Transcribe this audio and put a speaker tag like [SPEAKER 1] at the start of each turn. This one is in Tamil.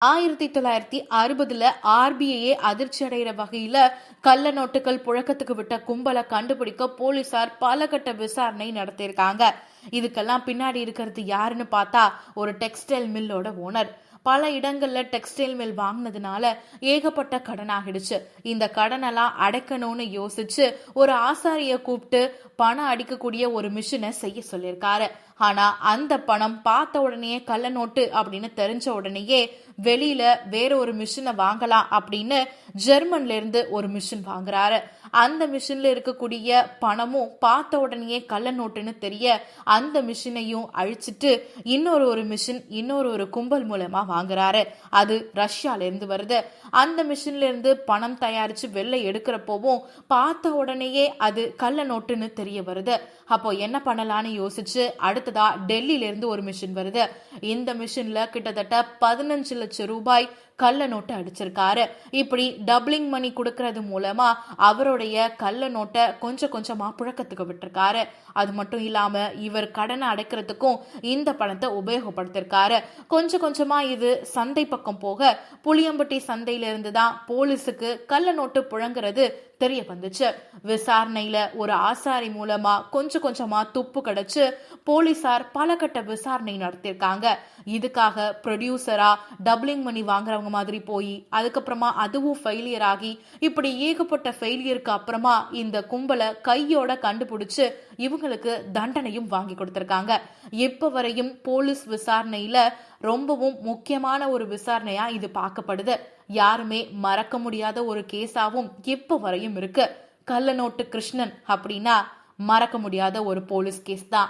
[SPEAKER 1] ஆயிரத்தி தொள்ளாயிரத்தி அறுபதுல ஆர்பிஐயே அதிர்ச்சி அடைகிற வகையில கள்ள நோட்டுகள் புழக்கத்துக்கு விட்ட கும்பலை கண்டுபிடிக்க போலீசார் பல கட்ட விசாரணை நடத்தியிருக்காங்க. இதுக்கெல்லாம் பின்னாடி இருக்கிறது யாருன்னு பார்த்தா ஒரு டெக்ஸ்டைல் மில்லோட ஓனர். பல இடங்கள்ல டெக்ஸ்டைல் மில் வாங்கினதுனால ஏகப்பட்ட கடன் ஆகிடுச்சு இந்த கடனெல்லாம் அடைக்கணும்னு யோசிச்சு ஒரு ஆசாரிய கூப்பிட்டு பணம் அடிக்கக்கூடிய ஒரு மிஷினை செய்ய சொல்லியிருக்காரு. ஆனா அந்த பணம் பார்த்த உடனே கள்ள நோட்டு அப்படின்னு தெரிஞ்ச உடனேயே வெளியில வேற ஒரு மிஷினை வாங்கலாம் அப்படின்னு ஜெர்மன்ல இருந்து ஒரு மிஷின் வாங்குறாரு. அந்த மிஷின்ல இருக்கக்கூடிய பணமும் பார்த்த உடனேயே கள்ள நோட்டுன்னு தெரிய அந்த மிஷினையும் அழிச்சிட்டு இன்னொரு ஒரு மிஷின் இன்னொரு ஒரு கும்பல் மூலமா வாங்குறாரு. அது ரஷ்யால இருந்து வருது. அந்த மிஷின்ல இருந்து பணம் தயாரிச்சு வெளில எடுக்கிறப்போவும் பார்த்த உடனேயே அது கள்ள நோட்டுன்னு தெரிய வருது. அப்போ என்ன பண்ணலான்னு யோசிச்சு அடுத்ததா டெல்லியில இருந்து ஒரு மிஷின் வருது. இந்த மிஷின்ல கிட்டத்தட்ட பதினஞ்சு லட்சம் ரூபாய் கள்ள நோட்டு அடிச்சிருக்காரு. இப்படி டபுளிங் மணி கொடுக்கறது மூலமா அவரோட அவருடைய கள்ள நோட்டை கொஞ்சம் கொஞ்சமா புழக்கத்துக்கு விட்டுருக்காரு. அது மட்டும் இல்லாம இவர் கடனை அடைக்கிறதுக்கும் இந்த பணத்தை உபயோகப்படுத்திருக்காரு. கொஞ்சம் கொஞ்சமா இது சந்தை பக்கம் போக புளியம்பட்டி சந்தையில இருந்து தான் போலீஸுக்கு கள்ள நோட்டு புழங்குறது தெரிய வந்துச்சு. விசாரணையில ஒரு ஆசாரி மூலமா கொஞ்சம் கொஞ்சமா துப்பு கிடைச்சு போலீசார் பல கட்ட விசாரணை நடத்திருக்காங்க இதுக்காக ப்ரொடியூசரா டபுளிங் மணி வாங்குறவங்க மாதிரி போய் அதுக்கப்புறமா அதுவும் ஃபெயிலியர் ஆகி இப்படி ஏகப்பட்ட ஃபெயிலியருக்கு அப்புறமா இந்த கும்பலை கையோட கண்டுபிடிச்சு இவங்களுக்கு தண்டனையும் வாங்கி கொடுத்துருக்காங்க. இப்ப வரையும் போலீஸ் விசாரணையில ரொம்பவும் முக்கியமான ஒரு விசாரணையா இது பார்க்கப்படுது. யாருமே மறக்க முடியாத ஒரு கேஸாவும் இப்ப வரையும் இருக்கு. கள்ளநோட்டு கிருஷ்ணன் அப்படின்னா மறக்க முடியாத ஒரு போலீஸ் கேஸ் தான்.